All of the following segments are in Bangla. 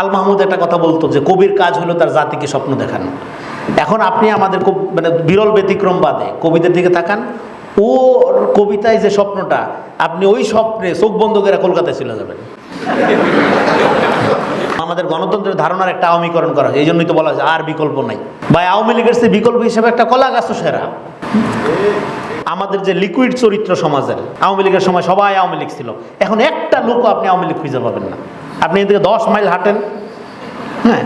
আল মাহমুদ একটা কথা বলতো যে কবির কাজ হলো তার জাতিকে স্বপ্ন দেখানো। এখন আপনি আমাদের খুব মানে বিরল ব্যতিক্রম বাদে কবিদের দিকে তাকান ও কবিতায় যে স্বপ্নটা, আপনি ওই স্বপ্নে চোখ বন্ধ করে কলকাতায় চলে যাবেন। আমাদের গণতন্ত্রের ধারণার একটা আওয়ামীকরণ করা এই জন্যই তো বলা হয়েছে আর বিকল্প নাই। বা আওয়ামী লীগের সে বিকল্প হিসেবে একটা কলা গাছও সেরা। আমাদের যে লিকুইড চরিত্র সমাজের, আওয়ামী লীগের সময় সবাই আওয়ামী লীগ ছিল। এখন একটা লোকও আপনি আওয়ামী লীগ খুঁজে পাবেন না। আপনি এদিকে দশ মাইল হাঁটেন হ্যাঁ?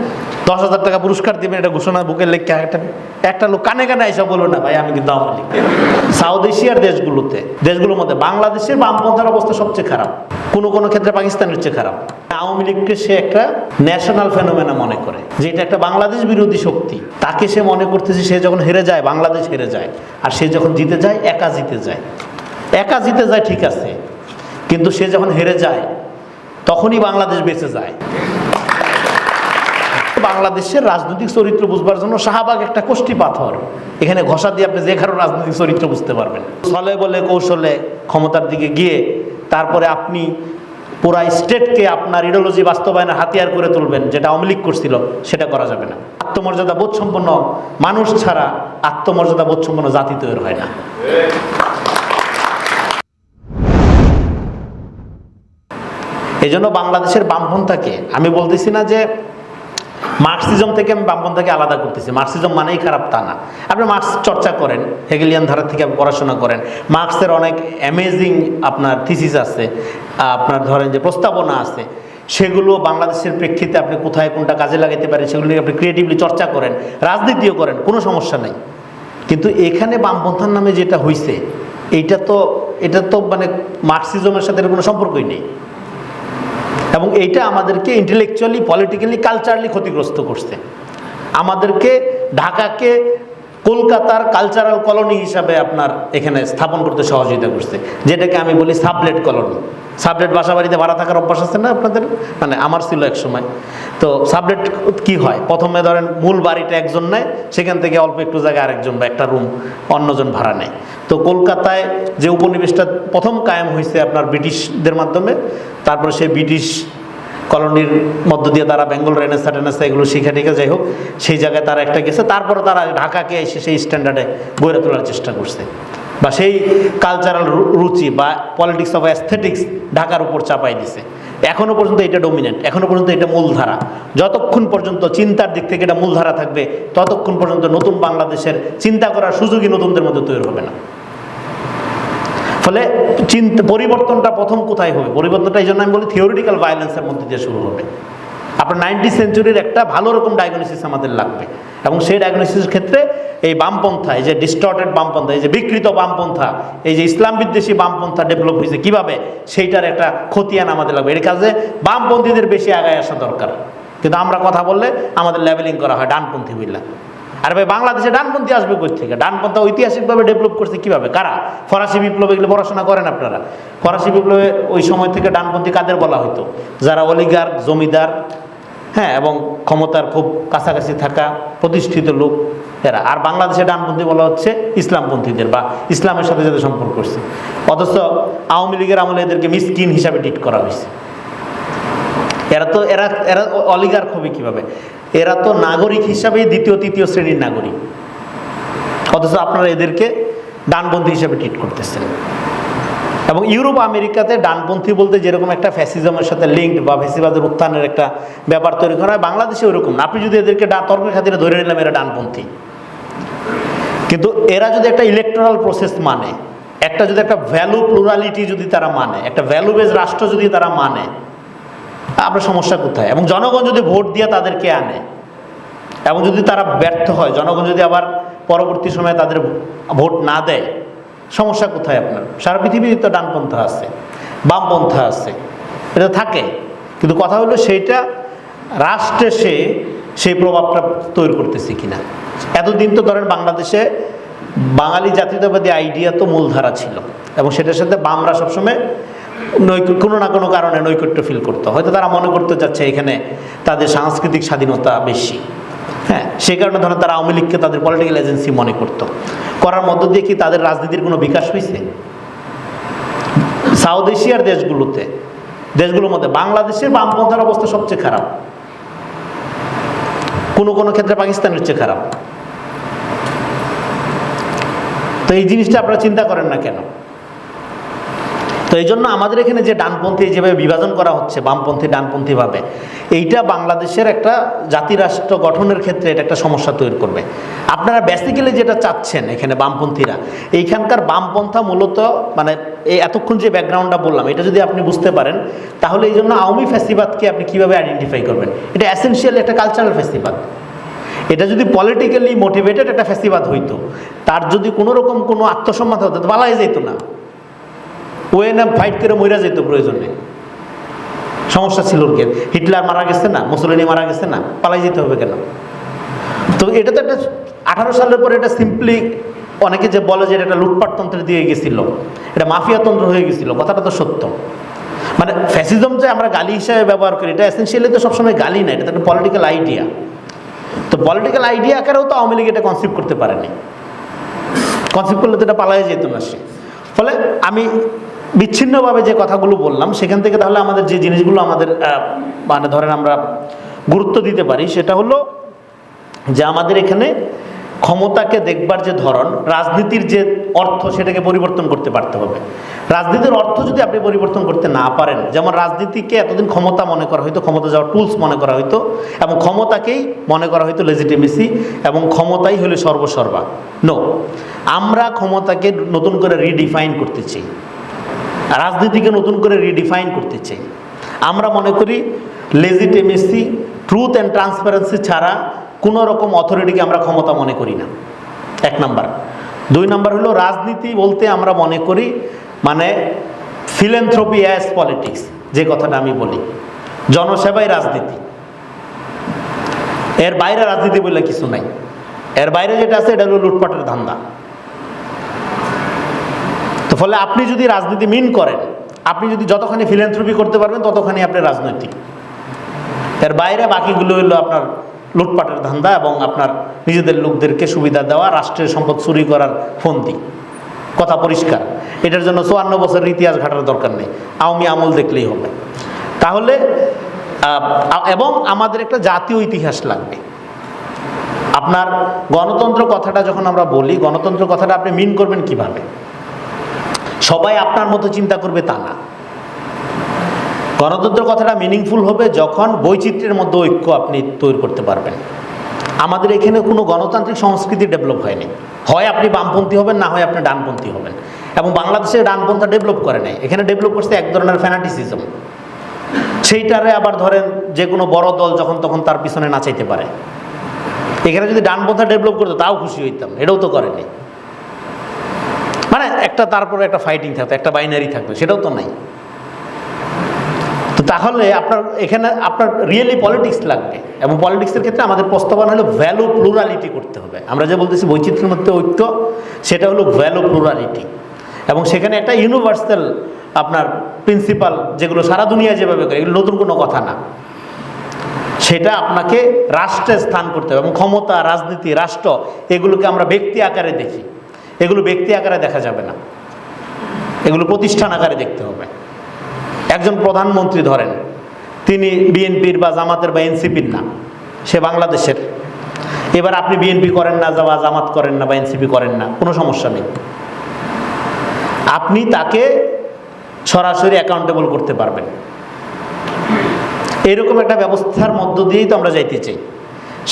দশ হাজার টাকা পুরস্কার দিবেন, এটা ঘোষণা বুকের লেখকে হাঁটেন। একটা লোক কানে কানে এসে বলল, না ভাই, আমি কিন্তু আওয়ামী লীগ সাউথ এশিয়ার দেশগুলোতে, দেশগুলোর মধ্যে বাংলাদেশের বামপন্থার অবস্থা সবচেয়ে খারাপ। কোনো কোনো ক্ষেত্রে পাকিস্তানের চেয়ে খারাপ। আওয়ামী লীগকে সে একটা ন্যাশনাল ফেনোমেনা মনে করে, যে এটা একটা বাংলাদেশ বিরোধী শক্তি। তাকে সে মনে করতেছে, সে যখন হেরে যায়, বাংলাদেশ হেরে যায়। আর সে যখন জিতে যায়, একা জিতে যায়। একা জিতে যায়, ঠিক আছে। কিন্তু সে যখন হেরে যায় তখনই বাংলাদেশ বেঁচে যায়। বাংলাদেশের রাজনৈতিক চরিত্র বুঝবার জন্য শাহবাগ একটা কোষ্ঠী পাথর। এখানে ঘষা দিয়ে আপনি যে কারও রাজনৈতিক চরিত্র বুঝতে পারবেন। ছলে বলে, কৌশলে ক্ষমতার দিকে গিয়ে তারপরে আপনি পুরা স্টেটকে আপনার ইডিওলজি বাস্তবায়নের হাতিয়ার করে তুলবেন, যেটা লীগ করছিল, সেটা করা যাবে না। আত্মমর্যাদা বোধ সম্পন্ন মানুষ ছাড়া আত্মমর্যাদা বোধ সম্পন্ন জাতি তৈরি হয় না। এই জন্য বাংলাদেশের বামপন্থাকে, আমি বলতেছি না যে মার্কসিজম থেকে আমি বামপন্থাকে আলাদা করতেছি, মার্কসিজম মানেই খারাপ তা না। আপনি মার্কস চর্চা করেন, হেগেলিয়ান ধারা থেকে আপনি পড়াশোনা করেন, মার্কসের অনেক অ্যামেজিং আপনার থিসিস আছে, আপনার ধরেন যে প্রস্তাবনা আছে, সেগুলো বাংলাদেশের প্রেক্ষিতে আপনি কোথায় কোনটা কাজে লাগাতে পারেন, সেগুলো নিয়ে আপনি ক্রিয়েটিভলি চর্চা করেন, রাজনীতিও করেন, কোনো সমস্যা নেই। কিন্তু এখানে বামপন্থার নামে যেটা হয়েছে এইটা তো, এটা তো মানে মার্কসিজমের সাথে কোনো সম্পর্কই নেই। এবং এইটা আমাদেরকে ইন্টেলেকচুয়ালি পলিটিক্যালি কালচারালি ক্ষতিগ্রস্ত করছে। আমাদেরকে ঢাকাকে কলকাতার কালচারাল কলোনি হিসাবে আপনার এখানে স্থাপন করতে সহযোগিতা করছে। যেটাকে আমি বলি সাবলেট কলোনি সাবলেট বাসা বাড়িতে ভাড়া থাকার অভ্যাস আছে না আপনাদের? মানে আমার ছিল এক সময়। তো সাবলেট কি হয়? প্রথমে ধরেন মূল বাড়িটা একজন নেয়, সেখান থেকে অল্প একটু জায়গায় আরেকজন বা একটা রুম অন্যজন ভাড়া নেয়। তো কলকাতায় যে উপনিবেশটা প্রথম কায়েম হয়েছে আপনার ব্রিটিশদের মাধ্যমে, তারপরে সেই ব্রিটিশ কলোনির মধ্য দিয়ে তারা বেঙ্গল রেনেসা টেনেসা এগুলো শিখে টিখে যাই হোক, সেই জায়গায় তারা একটা গেছে। তারপরে তারা ঢাকাকে এসে সেই স্ট্যান্ডার্ডে গড়ে তোলার চেষ্টা করছে। বা সেই কালচারাল রুচি বা পলিটিক্স অফ অ্যাস্থেটিক্স ঢাকার উপর চাপাই দিছে। এখনও পর্যন্ত এটা ডমিনেন্ট এখনও পর্যন্ত এটা মূলধারা। যতক্ষণ পর্যন্ত চিন্তার দিক থেকে এটা মূলধারা থাকবে, ততক্ষণ পর্যন্ত নতুন বাংলাদেশের চিন্তা করার সুযোগই নতুনদের মধ্যে তৈরি হবে না। ফলে চিন্তা, পরিবর্তনটা প্রথম কোথায় হবে? পরিবর্তনটা এই জন্য আমি বলি থিওরিটিক্যাল ভায়োলেন্সের মধ্যে দিয়ে শুরু হবে। আপনার নাইনটি সেঞ্চুরির একটা ভালো রকম ডায়াগনোসিস আমাদের লাগবে। এবং সেই ডায়াগনোসিসের ক্ষেত্রে এই বামপন্থা, এই যে ডিস্টর্টেড বামপন্থা, এই যে বিকৃত বামপন্থা, এই যে ইসলাম বিদ্বেষী বামপন্থা ডেভেলপ হয়েছে কীভাবে, সেইটার একটা খতিয়ান আমাদের লাগবে। এর কাজে বামপন্থীদের বেশি আগায় আসা দরকার। কিন্তু আমরা কথা বললে আমাদের লেভেলিং করা হয় ডানপন্থী বললা আর ভাই, বাংলাদেশে ডানপন্থী আসবে কই থেকে ডানপন্থা ঐতিহাসিকভাবে ডেভেলপ করছে কীভাবে? কারা? ফরাসি বিপ্লব এগুলো পড়াশোনা করেন আপনারা। ফরাসি বিপ্লবে ওই সময় থেকে ডানপন্থী কাদের বলা হতো যারা অলিগার জমিদার হ্যাঁ এবং ক্ষমতার খুব কাছাকাছি থাকা প্রতিষ্ঠিত লোক এরা। আর বাংলাদেশে ডানপন্থী বলা হচ্ছে ইসলামপন্থীদের বা ইসলামের সাথে যাদের সম্পর্ক করছে। অথচ আওয়ামী লীগের আমলে এদেরকে মিসকিন হিসাবে ট্রিট করা হয়েছে। এরা তো, এরা এরা অলিগার হবে কীভাবে? এরা তো নাগরিক হিসাবে দ্বিতীয়, তৃতীয় শ্রেণির নাগরিক। অথচ আপনারা এদেরকে ডানপন্থী হিসাবে ট্রিট করতেছেন। এবং ইউরোপ, আমেরিকাতে ডানপন্থী বলতে যেরকম একটা ফ্যাসিজমের সাথে লিঙ্কড বা ফ্যাসিবাদের উত্থানের একটা ব্যাপার তৈরি করা হয় বাংলাদেশে ওইরকম না। আপনি যদি এদেরকে তর্কের খাতিরে ধরে নিলাম, এরা ডানপন্থী। কিন্তু এরা যদি একটা ইলেকট্রাল প্রসেস মানে একটা যদি একটা ভ্যালু প্লুরালিটি যদি তারা মানে একটা ভ্যালু বেজ রাষ্ট্র যদি তারা মানে আপনার সমস্যা কোথায়? এবং জনগণ যদি ভোট দিয়ে তাদেরকে আনে, এবং যদি তারা ব্যর্থ হয়, জনগণ যদি আবার পরবর্তী সময়ে তাদের ভোট না দেয়, সমস্যা কোথায় আপনার? সারা পৃথিবীতে তো ডানপন্থা আছে, বামপন্থা আছে, এটা থাকে। কিন্তু কথা হলো সেইটা রাষ্ট্রে সে সেই প্রভাবটা তৈরি করতেছে কিনা? এতদিন তো ধরেন বাংলাদেশে বাঙালি জাতীয়তাবাদী আইডিয়া তো মূলধারা ছিল, এবং সেটার সাথে বামরা সবসময় কোনো না কোনো কারণে নৈকট্য ফিল করতো। হয়তো তারা মনে করতে যাচ্ছে এখানে তাদের সাংস্কৃতিক স্বাধীনতা বেশি। হ্যাঁ সেই কারণে ধরেন তারা আওয়ামী লীগকে তাদের পলিটিক্যাল এজেন্সি মনে করত। করার মধ্য দিয়ে কি তাদের রাজনীতির কোনো বিকাশ হয়েছে সাউথ এশিয়ার দেশগুলোতে, দেশগুলোর মধ্যে, বাংলাদেশের বামপন্থার অবস্থা সবচেয়ে খারাপ। কোনো কোনো ক্ষেত্রে পাকিস্তানের চেয়ে খারাপ। তো এই জিনিসটা আপনারা চিন্তা করেন না কেন? তো এই জন্য আমাদের এখানে যে ডানপন্থী যেভাবে বিভাজন করা হচ্ছে, বামপন্থী, ডানপন্থীভাবে, এইটা বাংলাদেশের একটা জাতিরাষ্ট্র গঠনের ক্ষেত্রে এটা একটা সমস্যা তৈরি করবে। আপনারা বেসিক্যালি যেটা চাচ্ছেন এখানে বামপন্থীরা, এইখানকার বামপন্থা মূলত মানে এই এতক্ষণ যে ব্যাকগ্রাউন্ডটা বললাম, এটা যদি আপনি বুঝতে পারেন, তাহলে এই জন্য আওয়ামী ফ্যাসিবাদকে আপনি কীভাবে আইডেন্টিফাই করবেন? এটা অ্যাসেন্সিয়াল একটা কালচারাল ফ্যাসিবাদ এটা যদি পলিটিক্যালি মোটিভেটেড একটা ফ্যাসিবাদ হইতো, তার যদি কোনো রকম কোনো আত্মসম্মান হতো বালাই যেত না। ওএনএম ফাইট করে মইরা যেত প্রয়োজনে। সমস্যা ছিল কি? হিটলার মারা গেছে না? মুসলিনি মারা গেছে না? পালাই যেতে হবে কেন? তো এটা তো একটা আঠারো সালের পরে এটা সিম্পলি অনেকে যে বলে যে এটা লুটপাটতন্ত্র দিয়ে গেছিল, এটা মাফিয়াতন্ত্র হয়ে গেছিল, কথাটা তো সত্য। মানে ফ্যাসিজম যে আমরা গালি হিসাবে ব্যবহার করি, এটা এসেন্সিয়ালি তো সবসময় গালি না, এটা তো একটা পলিটিক্যাল আইডিয়া তো পলিটিক্যাল আইডিয়া আকারেও তো আওয়ামী লীগ এটা কনসিভ করতে পারেনি। কনসিভ করলে তো এটা পালাই যেত না সে। ফলে আমি বিচ্ছিন্নভাবে যে কথাগুলো বললাম, সেখান থেকে তাহলে আমাদের যে জিনিসগুলো আমাদের মানে ধরেন আমরা গুরুত্ব দিতে পারি, সেটা হলো যে আমাদের এখানে ক্ষমতাকে দেখবার যে ধরন, রাজনীতির যে অর্থ, সেটাকে পরিবর্তন করতে পারতে হবে। রাজনীতির অর্থ যদি আপনি পরিবর্তন করতে না পারেন, যেমন রাজনীতিকে এতদিন ক্ষমতা মনে করা হয়তো ক্ষমতা যাওয়ার টুলস মনে করা হয়তো এবং ক্ষমতাকেই মনে করা হয়তো লেজিটিমেসি এবং ক্ষমতাই হলো সর্বসর্বা। নো আমরা ক্ষমতাকে নতুন করে রিডিফাইন করতে চাই। রাজনীতিকে নতুন করে রিডিফাইন করতে চাই। আমরা মনে করি লেজিটিমেসি ট্রুথ অ্যান্ড ট্রান্সপারেন্সি ছাড়া কোনো রকম অথরিটিকে আমরা ক্ষমতা মনে করি না। এক নাম্বার। দুই নাম্বার হলো রাজনীতি বলতে আমরা মনে করি মানে ফিলেন্থ্রপি অ্যাজ পলিটিক্স যে কথাটা আমি বলি। জনসেবাই রাজনীতি। এর বাইরে রাজনীতি বলে কিছু নাই। এর বাইরে যেটা আছে, এটা হলো লুটপাটের ধান্দা। তো ফলে আপনি যদি রাজনীতি মিন করেন, আপনি যদি যতখানি ফিলেন্থ্রপি করতে পারবেন, ততখানি আপনি রাজনৈতিক। এর বাইরে বাকিগুলো হলো আপনার লুটপাটের ধান্দা এবং আপনার নিজেদের লোকদেরকে সুবিধা দেওয়া, রাষ্ট্রের সম্পদ চুরি করার ফন্দি। কথা পরিষ্কার। এটার জন্য চুয়ান্ন বছরের ইতিহাস ঘাটার দরকার নেই। আওয়ামী আমল দেখলেই হবে। তাহলে এবং আমাদের একটা জাতীয় ইতিহাস লাগবে। আপনার গণতন্ত্র কথাটা যখন আমরা বলি, গণতন্ত্র কথাটা আপনি মিন করবেন কীভাবে? সবাই আপনার মতো চিন্তা করবে তা না। গণতন্ত্র কথাটা মিনিংফুল হবে যখন বৈচিত্র্যের মধ্যে ঐক্য আপনি তৈরি করতে পারবেন। আমাদের এখানে কোনো গণতান্ত্রিক সংস্কৃতি ডেভেলপ হয়নি। হয় আপনি বামপন্থী হবেন, না হয় আপনি ডানপন্থী হবেন। এবং বাংলাদেশে ডানপন্থা ডেভেলপ করে নাই। এখানে ডেভেলপ করছে এক ধরনের ফ্যানাটিসিজম সেইটারে আবার ধরেন যে কোনো বড় দল যখন তখন তার পিছনে নাচাইতে পারে। এখানে যদি ডানপন্থা ডেভেলপ করতো, তাও খুশি হইতাম। এটাও তো করেনি। মানে একটা তারপরে একটা ফাইটিং থাকতো, একটা বাইনারি থাকতো, সেটাও তো নাই। তো তাহলে আপনার এখানে আপনার রিয়েলি পলিটিক্স লাগবে এবং পলিটিক্সের ক্ষেত্রে আমাদের প্রস্তাবনা হলো ভ্যালু প্লুরালিটি করতে হবে। আমরা যে বলতেছি বৈচিত্র্যের মধ্যে ঐক্য, সেটা হলো ভ্যালু প্লুরালিটি এবং সেখানে একটা ইউনিভার্সাল আপনার প্রিন্সিপাল যেগুলো সারা দুনিয়া যেভাবে করে, এগুলো নতুন কোনো কথা না। সেটা আপনাকে রাষ্ট্রে স্থান করতে হবে এবং ক্ষমতা, রাজনীতি, রাষ্ট্র, এগুলোকে আমরা ব্যক্তি আকারে দেখি। এগুলো ব্যক্তি আকারে দেখা যাবে না। এগুলো প্রতিষ্ঠান আকারে দেখতে হবে। একজন প্রধানমন্ত্রী ধরেন, তিনি বিএনপির বা জামাতের বা এনসিপির না, সে বাংলাদেশের। এবার আপনি বিএনপি করেন না, বা জামাত করেন না, বা এনসিপি করেন না, কোনো সমস্যা নেই। আপনি তাকে সরাসরি অ্যাকাউন্টেবল করতে পারবেন। এরকম একটা ব্যবস্থার মধ্য দিয়েই তো আমরা যাইতে চাই।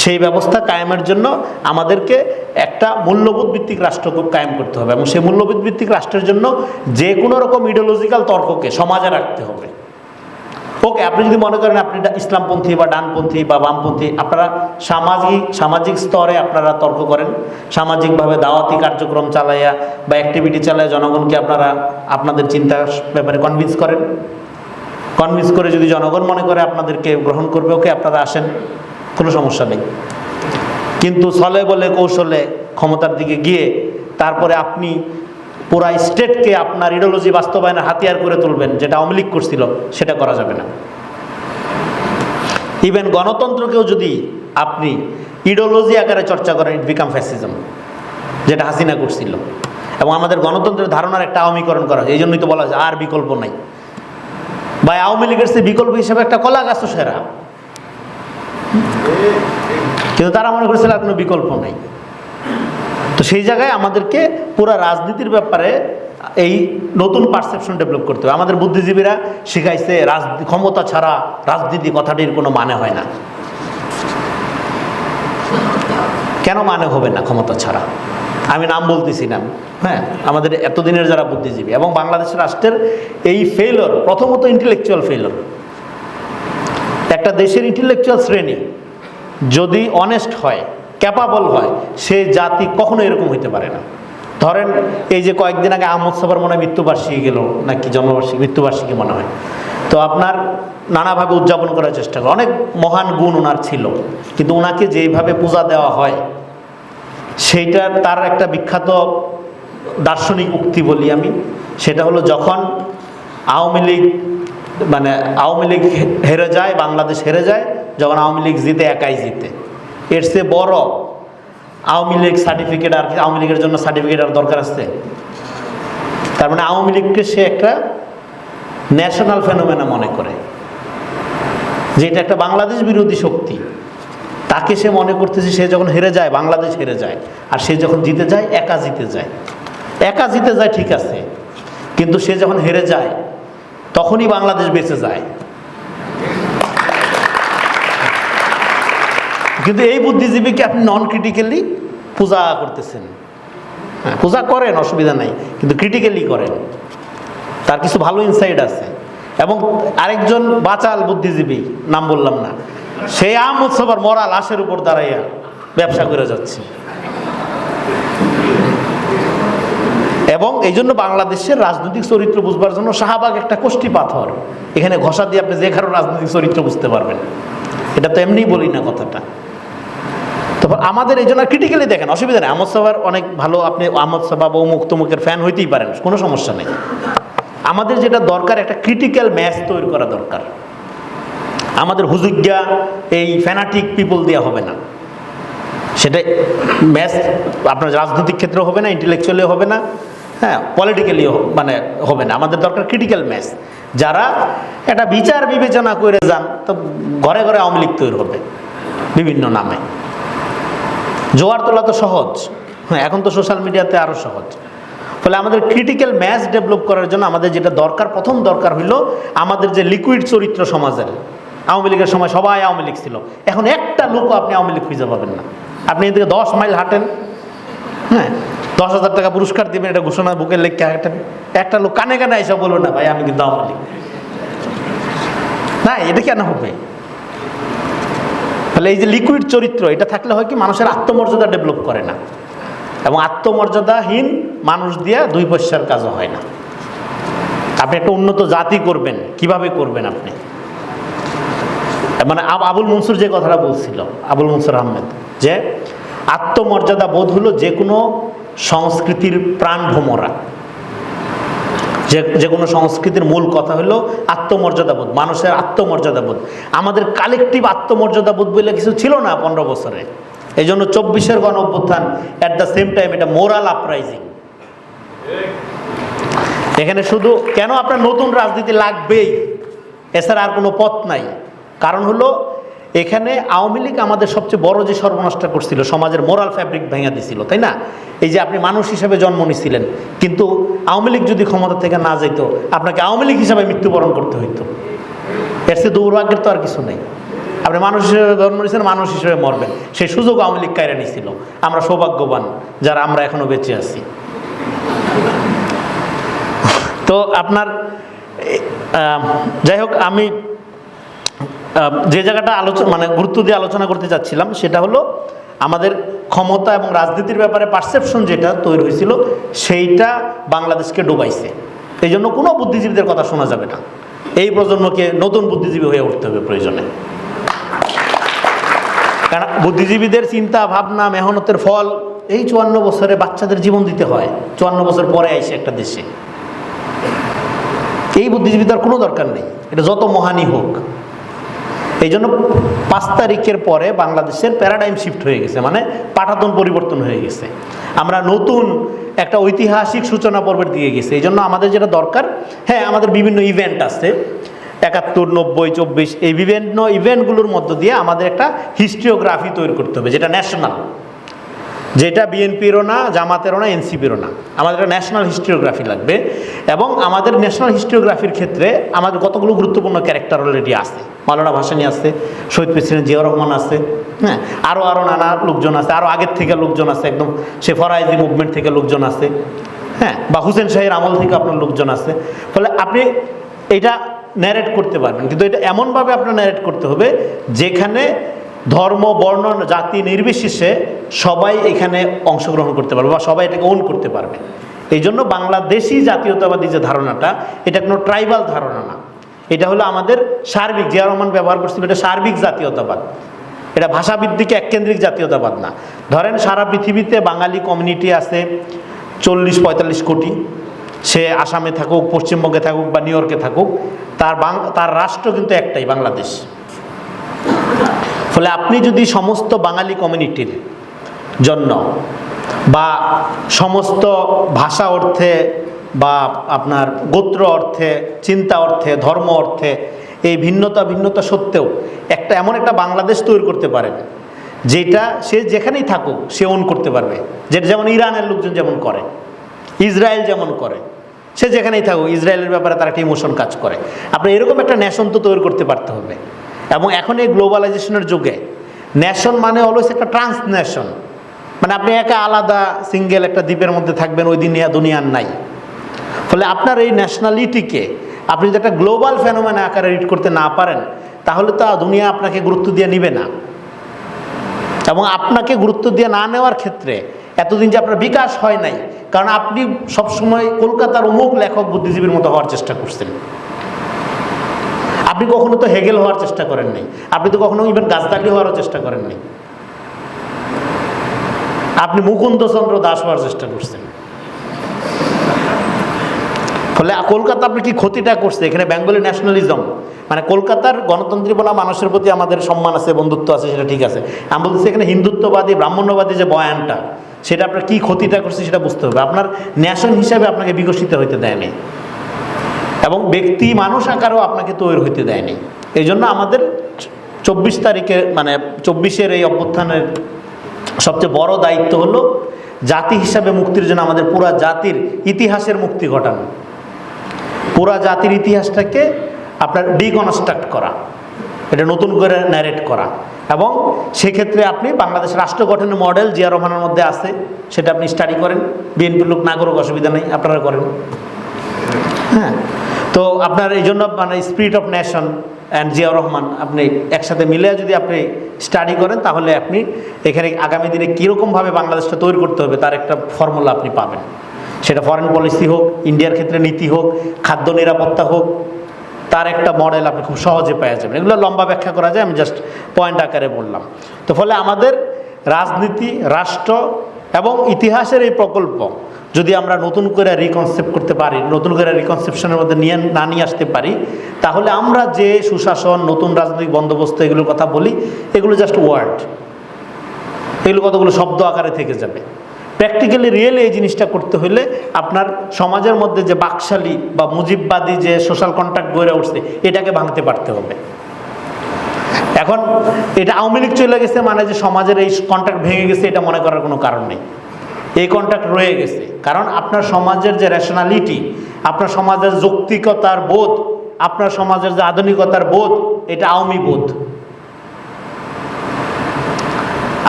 সেই ব্যবস্থা কায়েমের জন্য আমাদেরকে একটা মূল্যবোধ ভিত্তিক রাষ্ট্র কায়েম করতে হবে এবং সেই মূল্যবোধ ভিত্তিক রাষ্ট্রের জন্য যে কোনো রকম ইডিওলজিক্যাল তর্ককে সমাজে রাখতে হবে। ওকে আপনি যদি মনে করেন আপনি ইসলামপন্থী বা ডানপন্থী বা বামপন্থী, আপনারা সামাজিক সামাজিক স্তরে আপনারা তর্ক করেন। সামাজিকভাবে দাওয়াতি কার্যক্রম চালাইয়া বা অ্যাক্টিভিটি চালায় জনগণকে আপনারা আপনাদের চিন্তার ব্যাপারে কনভিন্স করেন। কনভিন্স করে যদি জনগণ মনে করে আপনাদেরকে গ্রহণ করবে ওকে আপনারা আসেন। কোনো সমস্যা নেই। কিন্তু ছলে বলে কৌশলে ক্ষমতার দিকে গিয়ে তারপরে আপনি পুরা স্টেটকে আপনার ইডিওলজি বাস্তবায়নের হাতিয়ার করে তুলবেন, যেটা লীগ করছিল, সেটা করা যাবে না। ইভেন গণতন্ত্রকেও যদি আপনি ইডিওলজি আকারে চর্চা করেন ইট বিকাম ফ্যাসিজম যেটা হাসিনা করছিল। এবং আমাদের গণতন্ত্রের ধারণার একটা আওয়ামীকরণ করা এই জন্যই তো বলা হয় আর বিকল্প নাই। বা আওয়ামী লীগের সে বিকল্প হিসেবে একটা কলা গাছও সেরা। কিন্তু তারা মনে করেছিল আর কোনো বিকল্প নাই। তো সেই জায়গায় আমাদেরকে পুরা রাজনীতির ব্যাপারে এই নতুন পারসেপশন ডেভেলপ করতে হবে। আমাদের বুদ্ধিজীবীরা শিখাইছে, রাজনীতি ক্ষমতা ছাড়া রাজনীতি কথাটির কোনো মানে হয় না। কেন মানে হবে না ক্ষমতা ছাড়া? আমি নাম বলতেছি হ্যাঁ আমাদের এতদিনের যারা বুদ্ধিজীবী এবং বাংলাদেশ রাষ্ট্রের এই ফেলর প্রথমত ইন্টেলেকচুয়াল ফেলর একটা দেশের ইন্টেলেকচুয়াল শ্রেণি যদি অনেস্ট হয় ক্যাপাবল হয়, সে জাতি কখনো এরকম হইতে পারে না। ধরেন, এই যে কয়েকদিন আগে আহমদ সবার মনে হয় মৃত্যুবার্ষিকী গেল, নাকি জন্মবার্ষিকী, মৃত্যুবার্ষিকী মনে হয়। তো আপনার নানাভাবে উদযাপন করার চেষ্টা করে। অনেক মহান গুণ ওনার ছিল, কিন্তু ওনাকে যেইভাবে পূজা দেওয়া হয়, সেইটা তার একটা বিখ্যাত দার্শনিক উক্তি বলি আমি। সেটা হলো যখন আওয়ামী লীগ মানে আওয়ামী লীগ হেরে যায়, বাংলাদেশ হেরে যায় যখন আওয়ামী লীগ জিতে, একাই জিতে। এর চেয়ে বড় আওয়ামী লীগ সার্টিফিকেট আর আওয়ামী লীগের জন্য সার্টিফিকেট আর দরকার আছে। তার মানে আওয়ামী লীগকে সে একটা ন্যাশনাল ফেনোমেনা মনে করে। যে এটা একটা বাংলাদেশ বিরোধী শক্তি। তাকে সে মনে করতেছে সে যখন হেরে যায়, বাংলাদেশ হেরে যায়। আর সে যখন জিতে যায়, একা জিতে যায়। একা জিতে যায় ঠিক আছে। কিন্তু সে যখন হেরে যায়, তখনই বাংলাদেশ বেঁচে যায়। কিন্তু এই বুদ্ধিজীবীকে আপনি নন ক্রিটিক্যালি পূজা করতেছেন? হ্যাঁ পূজা করেন, অসুবিধা নাই, কিন্তু ক্রিটিক্যালি করেন। তার কিছু ভালো ইনসাইড আছে। এবং আরেকজন বাচাল বুদ্ধিজীবী, নাম বললাম না সেই আহমদ সবার মরা লাশের উপর দাঁড়াইয়া ব্যবসা করে যাচ্ছে। এবং এই জন্য বাংলাদেশের রাজনৈতিক চরিত্র বুঝবার জন্য শাহবাগ একটা কোষ্ঠী পাথর। এখানে ঘষা দিয়ে আপনি যে কারও রাজনৈতিক চরিত্র বুঝতে পারবেন। এটা তো এমনি বলি না কথাটা। তো আমাদের এই জন্য ক্রিটিক্যালি দেখেন, অসুবিধা নেই। আহমদ সাবার অনেক ভালো, আপনি আহমদ সাবা অমুক তমুকের ফ্যান হইতেই পারেন, কোনো সমস্যা নেই। আমাদের যেটা দরকার, একটা ক্রিটিক্যাল ম্যাচ তৈরি করা দরকার। আমাদের হুজুজ্ঞা, এই ফ্যানাটিক পিপল দেওয়া হবে না। সেটা ম্যাচ আপনার রাজনৈতিক ক্ষেত্রে হবে না ইন্টেলেকচুয়ালি হবে না হ্যাঁ পলিটিক্যালি মানে হবে না। আমাদের দরকার ক্রিটিক্যাল ম্যাচ যারা একটা বিচার বিবেচনা করে যান, তো ঘরে ঘরে আওয়ামী লীগ তৈরি হবে, বিভিন্ন নামে। জোয়ার তোলা তো সহজ। হ্যাঁ এখন তো সোশ্যাল মিডিয়াতে আরও সহজ। ফলে আমাদের ক্রিটিক্যাল ম্যাচ ডেভেলপ করার জন্য আমাদের যেটা দরকার, প্রথম দরকার হইল আমাদের যে লিকুইড চরিত্র সমাজের। আওয়ামী লীগের সময় সবাই আওয়ামী লীগ ছিল। এখন একটা লোকও আপনি আওয়ামী লীগ খুঁজে পাবেন না। আপনি এদিকে দশ মাইল হাঁটেন হ্যাঁ দশ হাজার টাকা পুরস্কার দিবেন, এটা ঘোষণা বুকের লেখকে একটা একটা লোক কানে কানে এসে বলবে, না ভাই, আমি কিন্তু আওয়ামী লীগ। না, এটা কেন হবে? তাহলে এই যে লিকুইড চরিত্র, এটা থাকলে হয় কি মানুষের আত্মমর্যাদা ডেভেলপ করে না। এবং আত্মমর্যাদাহীন মানুষ দিয়ে দুই পয়সার কাজও হয় না। আপনি একটা উন্নত জাতি করবেন, কীভাবে করবেন আপনি? মানে আব- আবুল মনসুর যে কথাটা বলছিল, আবুল মনসুর আহমেদ, যে আত্মমর্যাদা বোধ হলো যে কোনো সংস্কৃতির প্রাণ ভোমরা যে যে কোনো সংস্কৃতির মূল কথা হলো আত্মমর্যাদাবোধ, মানুষের আত্মমর্যাদাবোধ। আমাদের কালেকটিভ আত্মমর্যাদাবোধ বলে কিছু ছিল না পনেরো বছরে। এই জন্য চব্বিশের গণ অভ্যুত্থান অ্যাট দ্য সেম টাইম এটা মোরাল আপরাইজিং এখানে শুধু কেন আপনার নতুন রাজনীতি লাগবেই? এছাড়া আর কোনো পথ নাই। কারণ হলো এখানে আওয়ামী লীগ আমাদের সবচেয়ে বড় যে সর্বনাশটা করছিল সমাজের মোরাল ফ্যাব্রিক ভেঙে দিছিল তাই না? এই যে আপনি মানুষ হিসেবে জন্ম নিছিলেন কিন্তু আওয়ামী লীগ যদি ক্ষমতা থেকে না যেত আপনাকে আওয়ামী লীগ হিসাবে মৃত্যুবরণ করতে হইতো। এর চেয়ে দুর্ভাগ্যের তো আর কিছু নেই। আপনি মানুষ হিসেবে জন্ম নিয়েছেন মানুষ হিসেবে মরবেন। সেই সুযোগ আওয়ামী লীগ কায়রা নিছিল। আমরা সৌভাগ্যবান যারা আমরা এখনও বেঁচে আছি। তো আপনার যাই হোক আম, যে জায়গাটা আলোচনা মানে গুরুত্ব দিয়ে আলোচনা করতে চাচ্ছিলাম সেটা হলো আমাদের ক্ষমতা এবং রাজনীতির ব্যাপারে পারসেপশন যেটা তৈরি হয়েছিল, সেইটা বাংলাদেশকে ডুবাইছে। এই জন্য কোনো বুদ্ধিজীবীদের কথা শোনা যাবে না। এই প্রজন্মকে নতুন বুদ্ধিজীবী হয়ে উঠতে হবে প্রয়োজনে। কারণ বুদ্ধিজীবীদের চিন্তা, ভাবনা, মেহনতের ফল এই চুয়ান্ন বছরে বাচ্চাদের জীবন দিতে হয়। চুয়ান্ন বছর পরে আইসে একটা দেশে। এই বুদ্ধিজীবীদের কোনো দরকার নেই। এটা যত মহানই হোক। এই জন্য পাঁচ তারিখের পরে বাংলাদেশের প্যারাডাইম শিফট হয়ে গেছে মানে পাঠাতন পরিবর্তন হয়ে গেছে। আমরা নতুন একটা ঐতিহাসিক সূচনা পর্বের দিকে গেছে। এই জন্য আমাদের যেটা দরকার হ্যাঁ আমাদের বিভিন্ন ইভেন্ট আছে। একাত্তর, নব্বই, চব্বিশ, এই বিভিন্ন ইভেন্টগুলোর মধ্য দিয়ে আমাদের একটা হিস্ট্রিওগ্রাফি তৈরি করতে হবে, যেটা ন্যাশনাল যেটা বিএনপিরও না, জামাতেরও না, এনসিপিরও না। আমাদের ন্যাশনাল হিস্ট্রিওগ্রাফি লাগবে এবং আমাদের ন্যাশনাল হিস্ট্রিওগ্রাফির ক্ষেত্রে আমাদের কতগুলো গুরুত্বপূর্ণ ক্যারেক্টার অলরেডি আছে। মালানা ভাসানী আছে, শহীদ প্রেসিডেন্ট জিয়াউর রহমান আছে হ্যাঁ? আরও আরও নানা লোকজন আছে আরও আগের থেকে লোকজন আছে একদম। সে ফরাইজি মুভমেন্ট থেকে লোকজন আছে হ্যাঁ? বা হুসেন শাহের আমল থেকে আপনার লোকজন আছে। ফলে আপনি এটা ন্যারেট করতে পারবেন। কিন্তু এটা এমনভাবে আপনার ন্যারেট করতে হবে যেখানে ধর্ম, বর্ণ, জাতি নির্বিশেষে সবাই এখানে অংশগ্রহণ করতে পারবে বা সবাই এটাকে ওন করতে পারবে। এই জন্য বাংলাদেশি জাতীয়তাবাদী যে ধারণাটা, এটা কোনো ট্রাইবাল ধারণা না। এটা হলো আমাদের সার্বিক, জিয়া রহমান ব্যবহার করছিল এটা সার্বিক জাতীয়তাবাদ। এটা ভাষাভিত্তিক, এককেন্দ্রিক জাতীয়তাবাদ না। ধরেন সারা পৃথিবীতে বাঙালি কমিউনিটি আছে চল্লিশ পঁয়তাল্লিশ কোটি। সে আসামে থাকুক, পশ্চিমবঙ্গে থাকুক বা নিউ ইয়র্কে থাকুক, তার বাং, তার রাষ্ট্র কিন্তু একটাই, বাংলাদেশ। ফলে আপনি যদি সমস্ত বাঙালি কমিউনিটির জন্য বা সমস্ত ভাষা অর্থে বা আপনার গোত্র অর্থে, চিন্তা অর্থে, ধর্ম অর্থে এই ভিন্নতা ভিন্নতা সত্ত্বেও একটা এমন একটা বাংলাদেশ তৈরি করতে পারে যেটা সে যেখানেই থাকুক সে ওন করতে পারবে। যেটা যেমন ইরানের লোকজন যেমন করে, ইসরায়েল যেমন করে, সে যেখানেই থাকুক, ইসরায়েলের ব্যাপারে তার একটা ইমোশন কাজ করে। আপনি এরকম একটা ন্যাশন তো তৈরি করতে পারতে হবে। এবং এখন এই গ্লোবালাইজেশনের যুগে ন্যাশন মানে অলওয়েজ একটা ট্রান্স ন্যাশন মানে আপনি একা আলাদা সিঙ্গেল একটা দ্বীপের মধ্যে থাকবেন, ওই দিন দুনিয়ার নাই। ফলে আপনার এই ন্যাশনালিটিকে আপনি যদি একটা গ্লোবাল ফেনোমেন আকারে রিড করতে না পারেন, তাহলে তো দুনিয়া আপনাকে গুরুত্ব দিয়ে নিবে না। এবং আপনাকে গুরুত্ব দিয়ে না নেওয়ার ক্ষেত্রে এতদিন যে আপনার বিকাশ হয় নাই, কারণ আপনি সবসময় কলকাতার অমুক লেখক বুদ্ধিজীবীর মতো হওয়ার চেষ্টা করছেন। আপনি কখনো তো হেগেল হওয়ার চেষ্টা করেন নাই। আপনি তো কখনো ইভেন গাছদালি হওয়ারও চেষ্টা করেন নাই। আপনি মুকুন্দচন্দ্র দাস হওয়ার চেষ্টা করছেন। ফলে কলকাতা আপনি কি ক্ষতিটা করছে? এখানে বেঙ্গলি ন্যাশনালিজম মানে কলকাতার গণতন্ত্রী বলা মানুষের প্রতি আমাদের সম্মান আছে, বন্ধুত্ব আছে, সেটা ঠিক আছে। আমি বলতেছি এখানে হিন্দুত্ববাদী, ব্রাহ্মণ্যবাদী যে বয়ানটা, সেটা আপনার কি ক্ষতিটা করছে সেটা বুঝতে হবে। আপনার ন্যাশন হিসাবে আপনাকে বিকশিত হইতে দেয়নি। এবং ব্যক্তি মানুষ আকারেও আপনাকে তৈরি হইতে দেয়নি। এই জন্য আমাদের চব্বিশ তারিখে মানে চব্বিশের এই অভ্যুত্থানের সবচেয়ে বড় দায়িত্ব হলো জাতি হিসাবে মুক্তির জন্য আমাদের পুরা জাতির ইতিহাসের মুক্তি ঘটানো। পুরা জাতির ইতিহাসটাকে আপনার ডিকনস্ট্রাক্ট করা, এটা নতুন করে ন্যারেট করা এবং সেক্ষেত্রে আপনি বাংলাদেশ রাষ্ট্র গঠনের মডেল জিয়া রহমানের মধ্যে আছে, সেটা আপনি স্টাডি করেন। বিএনপির লোক নাগরিক অসুবিধা নেই, আপনারা করেন। হ্যাঁ তো আপনার এই জন্য মানে spirit of nation and Ziaur Rahman আপনি একসাথে মিলে যদি আপনি স্টাডি করেন, তাহলে আপনি এখানে আগামী দিনে কীরকমভাবে বাংলাদেশটা তৈরি করতে হবে তার একটা ফর্মুলা আপনি পাবেন। সেটা ফরেন পলিসি হোক ইন্ডিয়ার ক্ষেত্রে নীতি হোক, খাদ্য নিরাপত্তা হোক, তার একটা মডেল আপনি খুব সহজে পেয়ে যাবেন। এগুলো লম্বা ব্যাখ্যা করা যায়, আমি জাস্ট পয়েন্ট আকারে বললাম। তো ফলে আমাদের রাজনীতি, রাষ্ট্র এবং ইতিহাসের এই প্রকল্প যদি আমরা নতুন করে রিকনসেপ্ট করতে পারি, নতুন করে রিকনসেপশনের মধ্যে নিয়ে, না নিয়ে আসতে পারি, তাহলে আমরা যে সুশাসন, নতুন রাজনৈতিক বন্দোবস্ত এগুলোর কথা বলি, এগুলো জাস্ট ওয়ার্ড এগুলো কতগুলো শব্দ আকারে থেকে যাবে। প্র্যাকটিক্যালি রিয়েলি এই জিনিসটা করতে হলে আপনার সমাজের মধ্যে যে বাকশালী বা মুজিববাদী যে সোশ্যাল কন্ট্যাক্ট গড়ে উঠছে, এটাকে ভাঙতে পারতে হবে। এখন, এটা আওয়ামী লীগ চলে গেছে মানে যে সমাজের এই কন্ট্যাক্ট ভেঙে গেছে, এটা মনে করার কোনো কারণ নেই। এই কন্ট্যাক্ট রয়ে গেছে। কারণ আপনার সমাজের যে রেশনালিটি আপনার সমাজের যৌক্তিকতার বোধ, আপনার সমাজের যে আধুনিকতার বোধ, এটা আওয়ামী বোধ।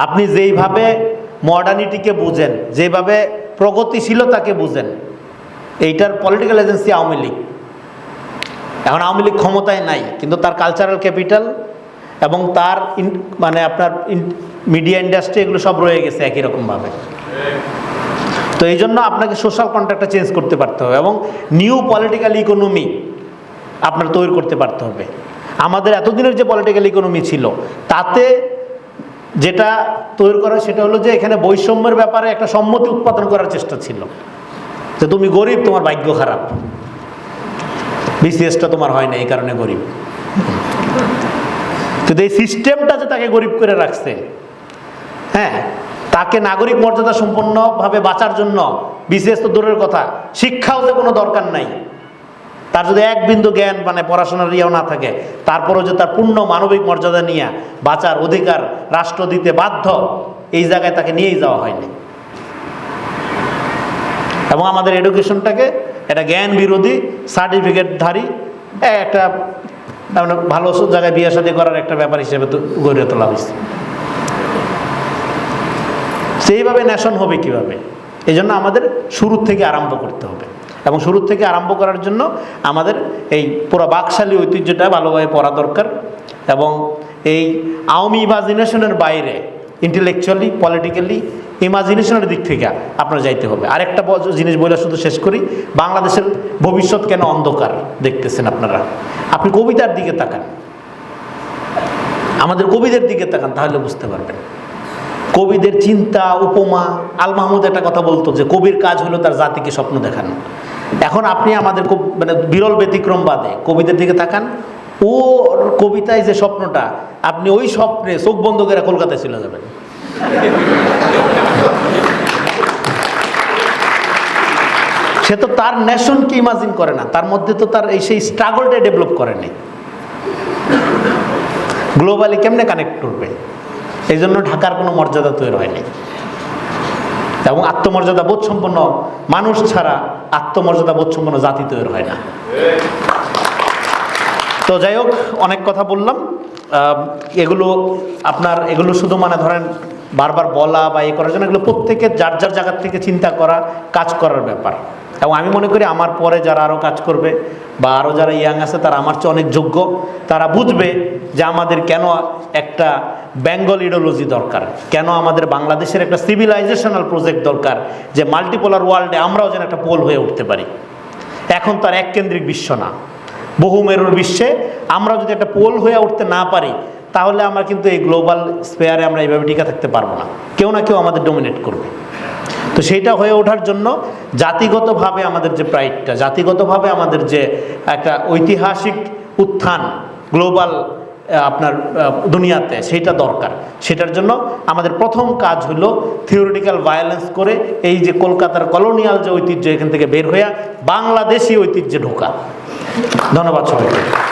আপনি যেইভাবে মডার্নিটিকে বুঝেন, যেভাবে প্রগতিশীলতাকে বুঝেন, এইটার পলিটিক্যাল এজেন্সি আওয়ামী লীগ। এখন আওয়ামী লীগ ক্ষমতায় নাই, কিন্তু তার কালচারাল ক্যাপিটাল এবং তার মানে আপনার মিডিয়া ইন্ডাস্ট্রি এগুলো সব রয়ে গেছে একই রকমভাবে। তো এই জন্য আপনাকে সোশ্যাল কন্ট্রাক্টটা চেঞ্জ করতে পারতে হবে এবং নিউ পলিটিক্যাল ইকোনমি আপনার তৈরি করতে পারতে হবে। আমাদের এতদিনের যে পলিটিক্যাল ইকোনমি ছিল, তাতে যেটা তৈরি করা সেটা হলো যে এখানে বৈষম্যের ব্যাপারে একটা সম্মতি উৎপাদন করার চেষ্টা ছিল। যে তুমি গরিব, তোমার ভাগ্য খারাপ। বিসিএসটা তোমার হয় না, এই কারণে গরিব। কিন্তু এই সিস্টেমটা যে তাকে গরিব করে রাখছে হ্যাঁ তাকে নাগরিক মর্যাদা সম্পন্নভাবে বাঁচার জন্য, বিশেষ তো দূরের কথা, শিক্ষাও যে কোনো দরকার নাই। তার যদি এক বিন্দু জ্ঞান মানে পড়াশোনার ইয়েও না থাকে, তারপরেও যে তার পূর্ণ মানবিক মর্যাদা নিয়ে বাঁচার অধিকার রাষ্ট্র দিতে বাধ্য, এই জায়গায় তাকে নিয়েই যাওয়া হয়নি। এবং আমাদের এডুকেশনটাকে একটা জ্ঞান বিরোধী, সার্টিফিকেটধারী, একটা মানে ভালো জায়গায় বিয়ে শাদী করার একটা ব্যাপার হিসেবে গড়ে তোলা হয়েছে। সেইভাবে ন্যাশন হবে কীভাবে? এই জন্য আমাদের শুরু থেকে আরম্ভ করতে হবে। এবং শুরু থেকে আরম্ভ করার জন্য আমাদের এই পুরো বাকশালী ঐতিহ্যটা ভালোভাবে পড়া দরকার। এবং এই আওয়ামী ইমাজিনেশনের বাইরে ইন্টেলেকচুয়ালি পলিটিক্যালি ইমাজিনেশনের দিক থেকে আপনার যাইতে হবে। আরেকটা জিনিস বলে শুধু শেষ করি, বাংলাদেশের ভবিষ্যৎ কেন অন্ধকার দেখতেছেন আপনারা? আপনি কবিতার দিকে তাকান। আমাদের কবিদের দিকে তাকান, তাহলে বুঝতে পারবেন। কবিদের চিন্তা, উপমা, আল মাহমুদ একটা কথা বলতো যে কবির কাজ হলো তার জাতিকে স্বপ্ন দেখানো। এখন আপনি আমাদের মানে বিরল ব্যতিক্রম বাদে কবিদের দিকে তাকান, ও কবিতায় যে স্বপ্নটা, আপনি ওই স্বপ্নে চোখ বন্ধ করে কলকাতায় চলে যাবেন। সে তো তার নেশনকে ইমাজিন করে না, তার মধ্যে তো তার এই সেই স্ট্রাগলটা ডেভেলপ করেনি গ্লোবালি কেমনে কানেক্ট করবে? এই জন্য ঢাকার কোনো মর্যাদা তৈরি হয়নি। এবং আত্মমর্যাদা বোধ সম্পন্ন মানুষ ছাড়া আত্মমর্যাদা বোধ সম্পন্ন জাতি তৈরি হয় না। তো যাই হোক, অনেক কথা বললাম। এগুলো আপনার, এগুলো শুধু মানে ধরেন বারবার বলা বা এ করার জন্য এগুলো প্রত্যেকের যার যার জায়গার থেকে চিন্তা করা, কাজ করার ব্যাপার। এবং আমি মনে করি আমার পরে যারা আরও কাজ করবে বা আরও যারা ইয়াং আছে, তারা আমার চেয়ে অনেক যোগ্য। তারা বুঝবে যে আমাদের কেন একটা বেঙ্গল ইডিওলজি দরকার, কেন আমাদের বাংলাদেশের একটা সিভিলাইজেশনাল প্রজেক্ট দরকার যে মাল্টিপোলার ওয়ার্ল্ডে আমরাও যেন একটা পোল হয়ে উঠতে পারি। এখন তার এক কেন্দ্রিক বিশ্ব না। বহু মেরুর বিশ্বে আমরা যদি একটা পোল হয়ে উঠতে না পারি, তাহলে আমরা কিন্তু এই গ্লোবাল স্পেয়ারে আমরা এইভাবে টিকে থাকতে পারব না। কেউ না কেউ আমাদের ডোমিনেট করবে। তো সেইটা হয়ে ওঠার জন্য জাতিগতভাবে আমাদের যে প্রাইডটা জাতিগতভাবে আমাদের যে একটা ঐতিহাসিক উত্থান গ্লোবাল আপনার দুনিয়াতে সেইটা দরকার। সেটার জন্য আমাদের প্রথম কাজ হলো থিওরিটিক্যাল ভায়োলেন্স করে এই যে কলকাতার কলোনিয়াল যে ঐতিহ্য এখান থেকে বের হইয়া বাংলাদেশি ঐতিহ্যে ঢোকা। ধন্যবাদ সবাইকে।